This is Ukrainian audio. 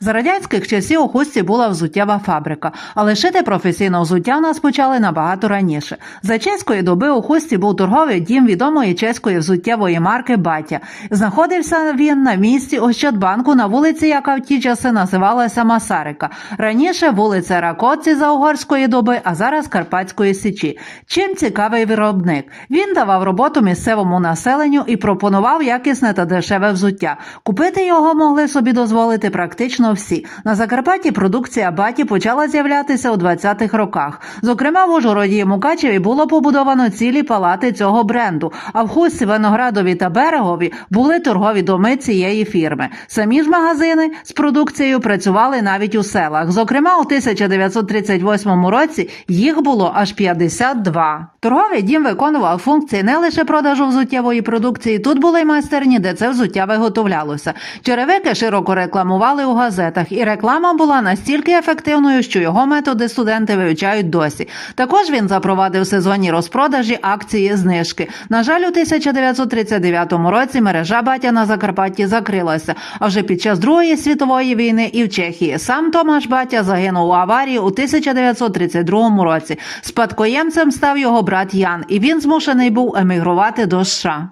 За радянських часів у хусті була взуттєва фабрика, але шити професійно взуття нас почали набагато раніше. За чеської доби у хусті був торговий дім відомої чеської взуттєвої марки Батя. Знаходився він на місці Ощадбанку на вулиці, яка в ті часи називалася Масарика. Раніше вулиця Ракоці за угорської доби, а зараз Карпатської Січі. Чим цікавий виробник? Він давав роботу місцевому населенню і пропонував якісне та дешеве взуття. Купити його могли собі дозволити практично всі. На Закарпатті продукція Баті почала з'являтися у 20-х роках. Зокрема, в Ужгороді і Мукачеві було побудовано цілі палати цього бренду. А в Хустці, Виноградові та Берегові були торгові доми цієї фірми. Самі ж магазини з продукцією працювали навіть у селах. Зокрема, у 1938 році їх було аж 52. Торговий дім виконував функції не лише продажу взуттєвої продукції. Тут були й майстерні, де це взуття виготовлялося. Черевики широко рекламували у газетах, і реклама була настільки ефективною, що його методи студенти вивчають досі. Також він запровадив сезонні розпродажі, акції, знижки. На жаль, у 1939 році мережа батя на Закарпатті закрилася. А вже під час Другої світової війни і в Чехії сам Томаш Батя загинув у аварії у 1932 році. Спадкоємцем став його брат Ян, і він змушений був емігрувати до США.